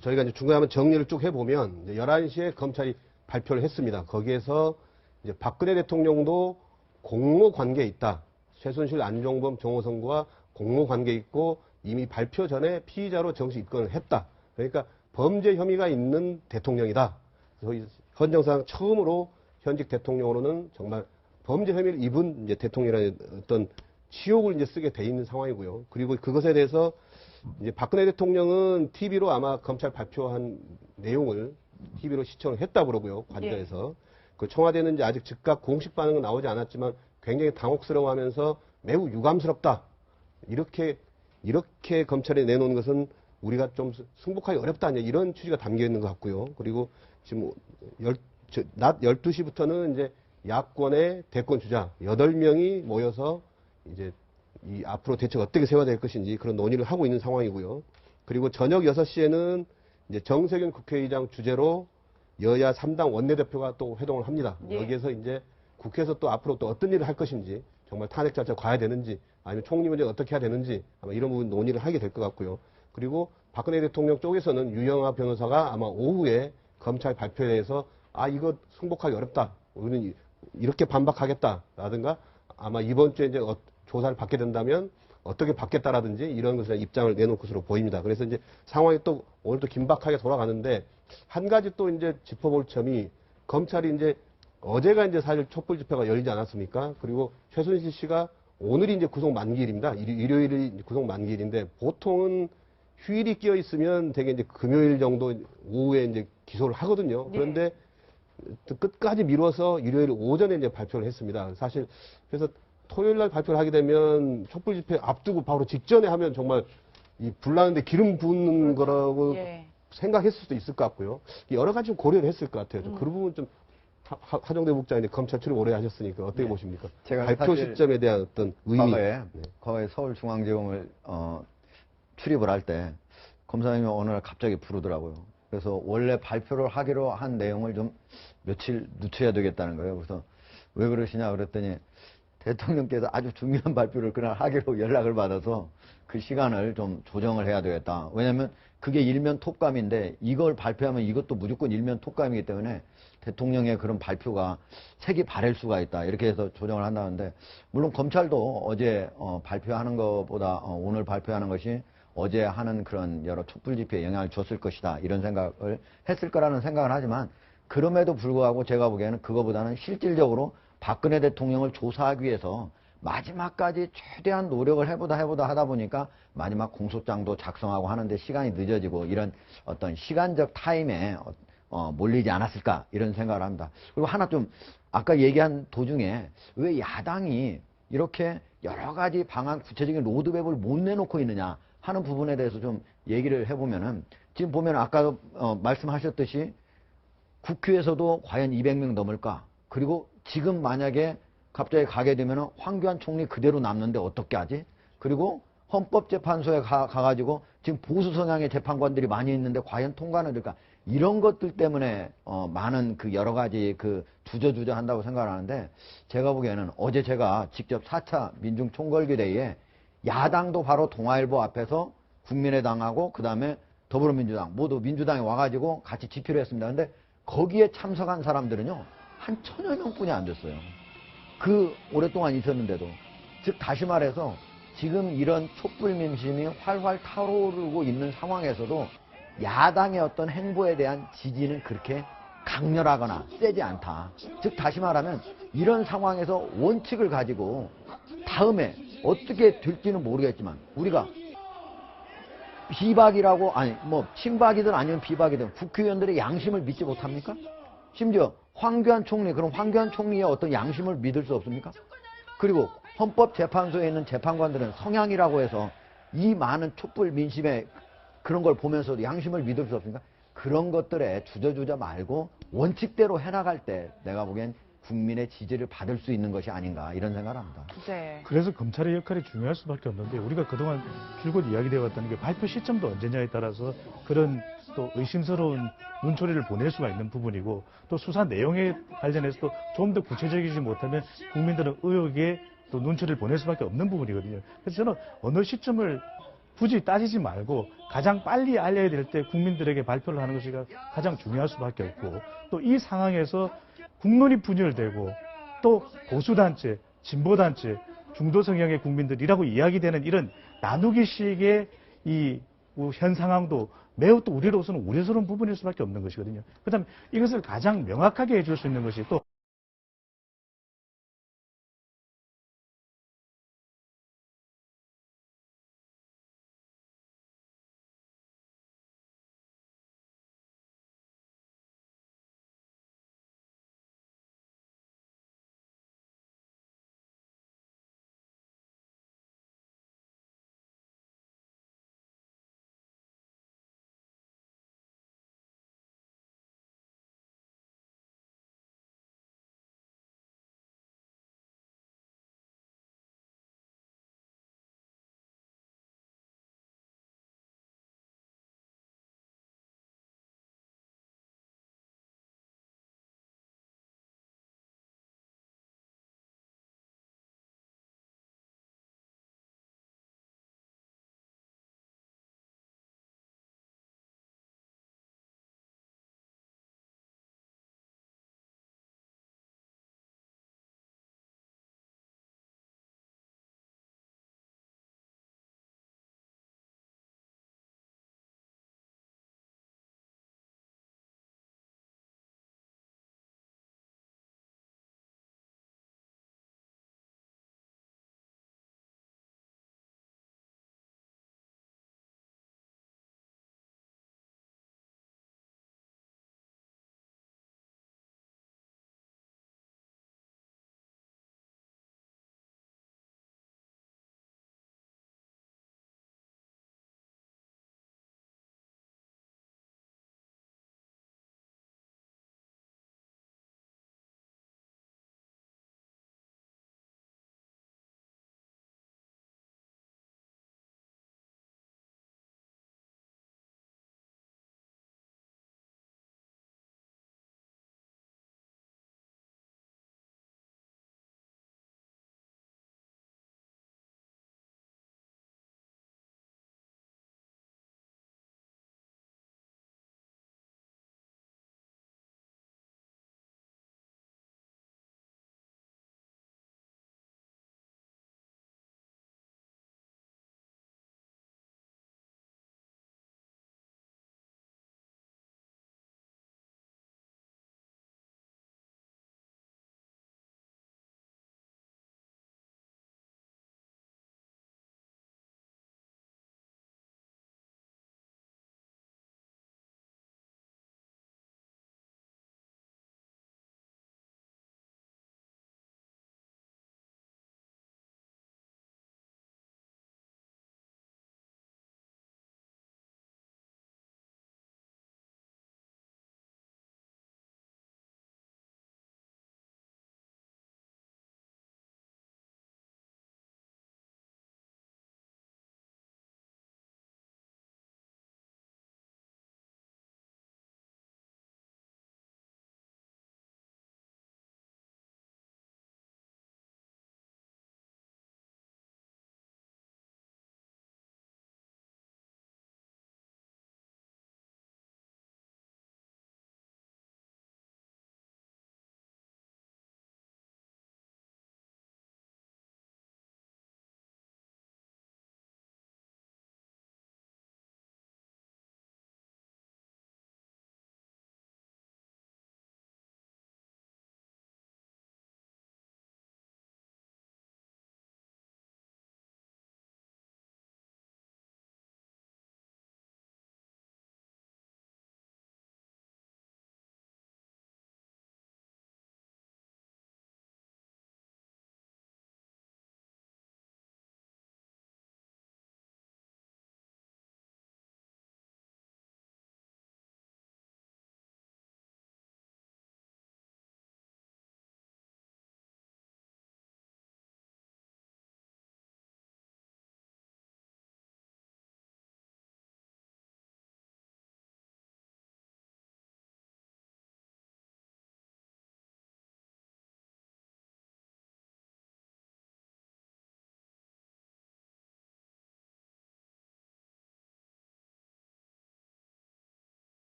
저희가 이제 중간에 한번 정리를 쭉 해보면 이제 11시에 검찰이 발표를 했습니다. 거기에서 이제 박근혜 대통령도 공모 관계에 있다. 최순실, 안종범, 정호성과 공모 관계에 있고 이미 발표 전에 피의자로 정식 입건을 했다. 그러니까 범죄 혐의가 있는 대통령이다. 헌정상 처음으로 현직 대통령으로는 정말 범죄 혐의를 입은 이제 대통령이라는 어떤 치욕을 이제 쓰게 돼 있는 상황이고요. 그리고 그것에 대해서 이제 박근혜 대통령은 TV로 아마 검찰 발표한 내용을 TV로 시청을 했다 그러고요. 관저에서. 그 청와대는 이제 아직 즉각 공식 반응은 나오지 않았지만 굉장히 당혹스러워하면서 매우 유감스럽다. 이렇게 이렇게 검찰에 내놓은 것은 우리가 좀 승복하기 어렵다. 이제 이런 취지가 담겨 있는 것 같고요. 그리고 지금 열, 저, 낮 12시부터는 이제 야권의 대권 주자 8명이 모여서 이제 이 앞으로 대책 어떻게 세워야 될 것인지 그런 논의를 하고 있는 상황이고요. 그리고 저녁 6시에는 이제 정세균 국회의장 주재로 여야 3당 원내대표가 또 회동을 합니다. 예. 여기에서 이제 국회에서 또 앞으로 또 어떤 일을 할 것인지 정말 탄핵 자체 가야 되는지 아니면 총리 문제 어떻게 해야 되는지 아마 이런 부분 논의를 하게 될 것 같고요. 그리고 박근혜 대통령 쪽에서는 유영아 변호사가 아마 오후에 검찰 발표에 대해서 아 이거 승복하기 어렵다. 우리는 이- 이렇게 반박하겠다라든가 아마 이번 주에 이제 어- 조사를 받게 된다면 어떻게 받겠다라든지 이런 것에 입장을 내놓을 것으로 보입니다. 그래서 이제 상황이 또 오늘 또 긴박하게 돌아가는데 한 가지 또 이제 짚어볼 점이 검찰이 이제 어제가 이제 사실 촛불 집회가 열리지 않았습니까? 그리고 최순실 씨가 오늘이 이제 구속 만기일입니다. 일- 일요일이 구속 만기일인데 보통은 휴일이 끼어 있으면 되게 이제 금요일 정도 오후에 이제 기소를 하거든요. 네. 그런데 또 끝까지 미뤄서 일요일 오전에 이제 발표를 했습니다. 사실 그래서 토요일 날 발표를 하게 되면 촛불 집회 앞두고 바로 직전에 하면 정말 이 불나는데 기름 붓는 거라고 예. 생각했을 수도 있을 것 같고요. 여러 가지 좀 고려를 했을 것 같아요. 음. 좀 그런 부분 좀 하- 하- 하정대 국장이 검찰 출입 오래 하셨으니까 어떻게 보십니까? 제가 발표 시점에 대한 어떤 의미. 과거에 네. 과거에 서울중앙지검을 어, 출입을 할 때 검사님이 어느 날 갑자기 부르더라고요. 그래서 원래 발표를 하기로 한 내용을 좀 며칠 늦춰야 되겠다는 거예요. 그래서 왜 그러시냐 그랬더니 대통령께서 아주 중요한 발표를 그날 하기로 연락을 받아서 그 시간을 좀 조정을 해야 되겠다. 왜냐하면 그게 일면 톱감인데 이걸 발표하면 이것도 무조건 일면 톱감이기 때문에 대통령의 그런 발표가 색이 바랄 수가 있다. 이렇게 해서 조정을 한다는데 물론 검찰도 어제 어, 발표하는 것보다 어, 오늘 발표하는 것이 어제 하는 그런 여러 촛불 집회에 영향을 줬을 것이다. 이런 생각을 했을 거라는 생각을 하지만 그럼에도 불구하고 제가 보기에는 그거보다는 실질적으로 박근혜 대통령을 조사하기 위해서 마지막까지 최대한 노력을 해보다 해보다 하다 보니까 마지막 공소장도 작성하고 하는데 시간이 늦어지고 이런 어떤 시간적 타임에 어, 어, 몰리지 않았을까 이런 생각을 합니다. 그리고 하나 좀 아까 얘기한 도중에 왜 야당이 이렇게 여러 가지 방안 구체적인 로드맵을 못 내놓고 있느냐 하는 부분에 대해서 좀 얘기를 해보면은 지금 보면 아까 어, 말씀하셨듯이 국회에서도 과연 200명 넘을까? 그리고 지금 만약에 갑자기 가게 되면 황교안 총리 그대로 남는데 어떻게 하지? 그리고 헌법재판소에 가, 가지고 지금 보수 성향의 재판관들이 많이 있는데 과연 통과는 될까? 이런 것들 때문에 어, 많은 그 여러 가지 그 주저주저 한다고 생각하는데 제가 보기에는 어제 제가 직접 4차 민중 총궐기대회에 야당도 바로 동아일보 앞에서 국민의당하고 그 다음에 더불어민주당 모두 민주당에 와가지고 같이 집회를 했습니다. 근데 거기에 참석한 사람들은요 한 천여 명뿐이 안 됐어요. 그 오랫동안 있었는데도 즉 다시 말해서 지금 이런 촛불 민심이 활활 타오르고 있는 상황에서도 야당의 어떤 행보에 대한 지지는 그렇게 강렬하거나 세지 않다. 즉 다시 말하면 이런 상황에서 원칙을 가지고 다음에 어떻게 될지는 모르겠지만 우리가 비박이라고 아니 뭐 친박이든 아니면 비박이든 국회의원들의 양심을 믿지 못합니까? 심지어 황교안 총리 그럼 황교안 총리의 어떤 양심을 믿을 수 없습니까? 그리고 헌법재판소에 있는 재판관들은 성향이라고 해서 이 많은 촛불 민심의 그런 걸 보면서도 양심을 믿을 수 없습니까? 그런 것들에 주저주저 말고 원칙대로 해나갈 때 내가 보기엔 국민의 지지를 받을 수 있는 것이 아닌가 이런 생각을 합니다. 네. 그래서 검찰의 역할이 중요할 수밖에 없는데 우리가 그동안 줄곧 이야기되어 왔다는 게 발표 시점도 언제냐에 따라서 그런 또 의심스러운 눈초리를 보낼 수가 있는 부분이고 또 수사 내용에 관련해서도 좀 더 구체적이지 못하면 국민들은 의혹에 또 눈초리를 보낼 수밖에 없는 부분이거든요. 그래서 저는 어느 시점을 굳이 따지지 말고 가장 빨리 알려야 될 때 국민들에게 발표를 하는 것이 가장 중요할 수밖에 없고 또 이 상황에서 국론이 분열되고 또 보수단체, 진보단체, 중도 성향의 국민들이라고 이야기되는 이런 나누기식의 이 현 상황도 매우 또 우리로서는 우려스러운 부분일 수밖에 없는 것이거든요. 그 다음 에 이것을 가장 명확하게 해줄 수 있는 것이 또